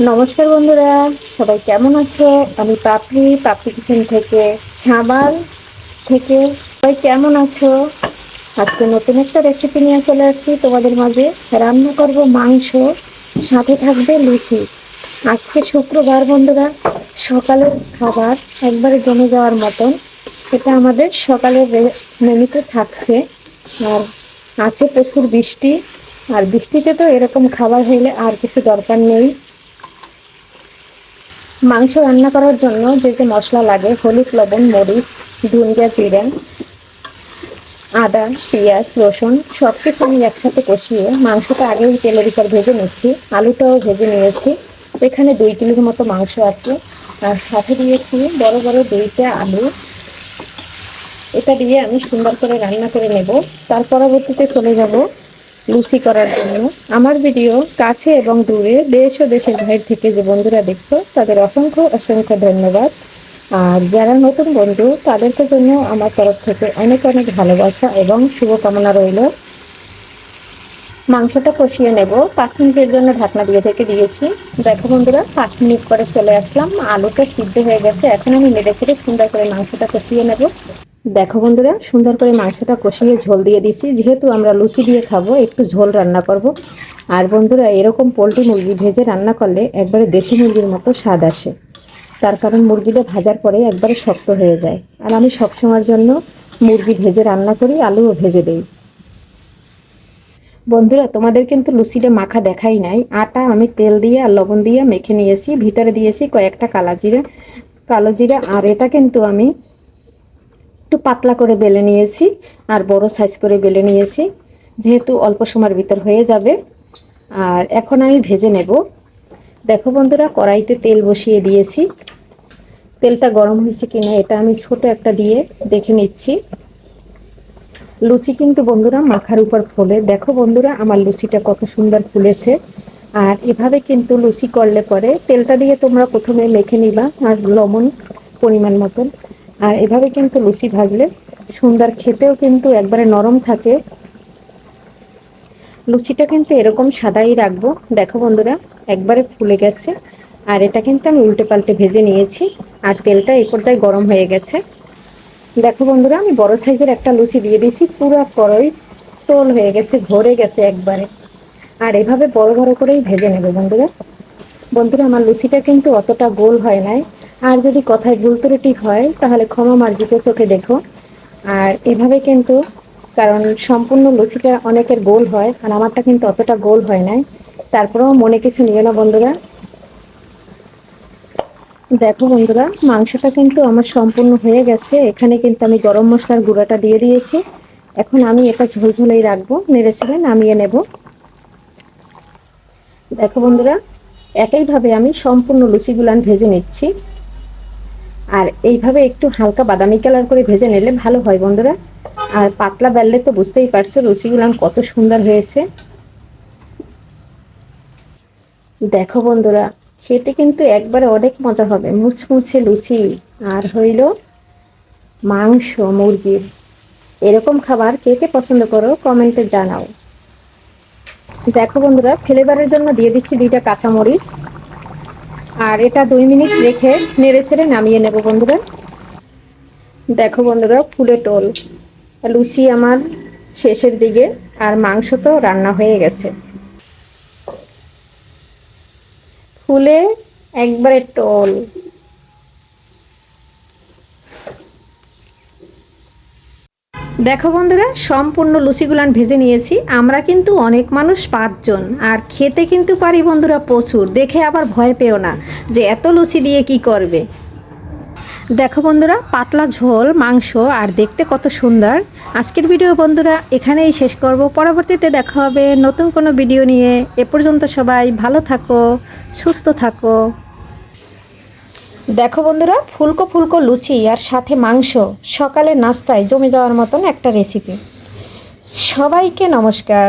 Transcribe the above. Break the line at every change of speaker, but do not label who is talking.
নমস্কার বন্ধুরা, সবাই কেমন আছো? আমি পাপড়ি পাপড়ি কিচেন থেকে সাবাল থেকে। সবাই কেমন আছো? আজকে নতুন একটা রেসিপি নিয়ে চলে আসছি তোমাদের মাঝে। রান্না করব মাংস, সাথে থাকবে লুচি। আজকে শুক্রবার বন্ধুরা, সকালের খাবার একবারে জমে যাওয়ার মতন। এটা আমাদের সকালের মেনুতে থাকছে। আর আছে প্রচুর বৃষ্টি। আর বৃষ্টিতে তো এরকম খাবার হইলে আর কিছু দরকার নেই। মাংস রান্না করার জন্য যে যে মশলা লাগে, হলুদ, লবণ, মরিচ ধনিয়া জিরে আদা, পেঁয়াজ, রসুন সব কিছু আমি একসাথে কষিয়ে মাংসটা আগেই তেলের উপর ভেজে নিচ্ছি, আলুটাও ভেজে নিয়েছি। এখানে দুই কিলোর মতো মাংস আছে। আর সাথে দিয়েছি বড় বড় দুইটা আলু। এটা দিয়ে আমি সুন্দর করে রান্না করে নেব। তার পরবর্তীতে চলে যাব লুচি করার জন্য। আমার ভিডিও কাছে এবং দূরে দেশ ও দেশের বাইরে থেকে যে বন্ধুরা দেখছ, তাদের অসংখ্য অসংখ্য ধন্যবাদ। আর যারা নতুন বন্ধু, তাদেরকে জন্য আমার তরফ থেকে অনেক অনেক ভালোবাসা এবং শুভকামনা রইল। মাংসটা কষিয়ে নেব। পাঁচ মিনিটের জন্য ঢাকনা দিয়ে থেকে দিয়েছি। দেখো বন্ধুরা, পাঁচ মিনিট পরে চলে আসলাম। আলুটা সিদ্ধ হয়ে গেছে। এখন আমি নেড়ে ছেড়ে সুন্দর করে মাংসটা কষিয়ে নেব। দেখো বন্ধুরা, সুন্দর করে মাংসটা কষিয়ে ঝোল দিয়ে দিচ্ছি। যেহেতু আমরা লুচি দিয়ে খাব, একটু ঝোল রান্না করব। আর বন্ধুরা, এরকম পোলট্রি মুরগি ভেজে রান্না করলে একবারে দেশি মুরগির মতো স্বাদ আসে। তার কারণ মুরগিটা ভাজার পরে একবারে শক্ত হয়ে যায়। আর আমি সবসময়ের জন্য মুরগি ভেজে রান্না করি, আলুও ভেজে দিই। বন্ধুরা, তোমাদের কিন্তু লুচিটা মাখা দেখাই নাই। আটা আমি তেল দিয়ে আর লবণ দিয়ে মেখে নিয়েছি। ভিতরে দিয়েছি কয়েকটা কালা জিরা, কালো জিরা। আর এটা কিন্তু আমি একটু পাতলা করে বেলে নিয়েছি আর বড় সাইজ করে বেলে নিয়েছি। যেহেতু অল্প সময়ের ভিতর হয়ে যাবে। আর এখন আমি ভেজে নেব। দেখো বন্ধুরা, কড়াইতে তেল বসিয়ে দিয়েছি। তেলটা গরম হয়েছে কিনা এটা আমি ছোট একটা দিয়ে দেখে নিচ্ছি। লুচি কিন্তু বন্ধুরা মাখার উপর ফোলে। দেখো বন্ধুরা, আমার লুচিটা কত সুন্দর ফুলেছে। আর এভাবে কিন্তু লুচি করলে পরে তেলটা দিয়ে তোমরা প্রথমে মেখে নিবা আর লবণ পরিমাণ মতন। আর এভাবে কিন্তু লুচি ভাজলে সুন্দর খেতেও কিন্তু একবারে নরম থাকে। লুচিটা কিন্তু এরকম সাদাই রাখব। দেখো বন্ধুরা, একবারে ফুলে গেছে। আর এটা কিন্তু আমি উল্টে পাল্টে ভেজে নিয়েছি। আর তেলটা এই পর্যায়ে গরম হয়ে গেছে। দেখো বন্ধুরা, আমি বড় সাইজের একটা লুচি দিয়ে দিয়েছি। পুরো কড়াই তোল হয়ে গেছে, ভরে গেছে একবারে। আর এভাবে বড় বড় করেই ভেজে নেবে বন্ধুরা। বন্ধুরা, আমার লুচিটা কিন্তু অতটা গোল হয় নাই। আর যদি কথায় ভুল ত্রুটি হয়, তাহলে ক্ষমা মার্জিত চোখে দেখো। আর এভাবে কিন্তু, কারণ সম্পূর্ণ লুচিটা অনেকের গোল হয়, আর আমারটা কিন্তু অতটা গোল হয় নাই। তারপরেও মনে কিছু নিও না, বন্ধুরা। দেখো বন্ধুরা, মাংসটা কিন্তু আমার সম্পূর্ণ হয়ে গেছে। এখানে কিন্তু আমি গরম মশলার গুঁড়াটা দিয়ে দিয়েছি। এখন আমি এটা ঝোলঝোলেই রাখব, নেড়ে ছেড়ে নামিয়ে নেব। দেখো বন্ধুরা, একইভাবে আমি সম্পূর্ণ লুচিগুলান ভেজে নিচ্ছি। আর এইভাবে একটু হালকা বাদামি কালার করে ভেজে নিলে ভালো হয় বন্ধুরা। আর পাতলা বেললে তো বুঝতেই পারছ লুচিগুলান কত সুন্দর হয়েছে। দেখো বন্ধুরা, খেতে কিন্তু একবারে অনেক মজা হবে মুচমুচে লুচি। আর হইল মাংস মুরগির এরকম খাবার কে কে পছন্দ করো, কমেন্টে জানাও। দেখো বন্ধুরা ফ্লেভারের জন্য দিয়ে দিচ্ছি দুইটা কাঁচামরিচ। আর এটা দুই মিনিট রেখে নেড়ে সেড়ে নামিয়ে নেব বন্ধুরা। দেখো বন্ধুরা, ফুলে টোল। লুচি আমার শেষের দিকে, আর মাংস তো রান্না হয়ে গেছে। ফুলে একবারে টোল। দেখো বন্ধুরা, সম্পূর্ণ লুচিগুলান ভেজে নিয়েছি। আমরা কিন্তু অনেক মানুষ পাঁচজন, আর খেতে কিন্তু পারি বন্ধুরা প্রচুর। দেখে আবার ভয় পেও না যে এত লুচি দিয়ে কি করবে। দেখো বন্ধুরা, পাতলা ঝোল, মাংস, আর দেখতে কত সুন্দর। আজকের ভিডিও বন্ধুরা, এখানেই শেষ করব। পরবর্তীতে দেখা হবে নতুন কোনো ভিডিও নিয়ে। এ পর্যন্ত সবাই ভালো থাকো, সুস্থ থাকো। দেখো বন্ধুরা, ফুলকো ফুলকো লুচি আর সাথে মাংস, সকালে নাস্তায় জমে যাওয়ার মতন একটা রেসিপি সবাইকে নমস্কার।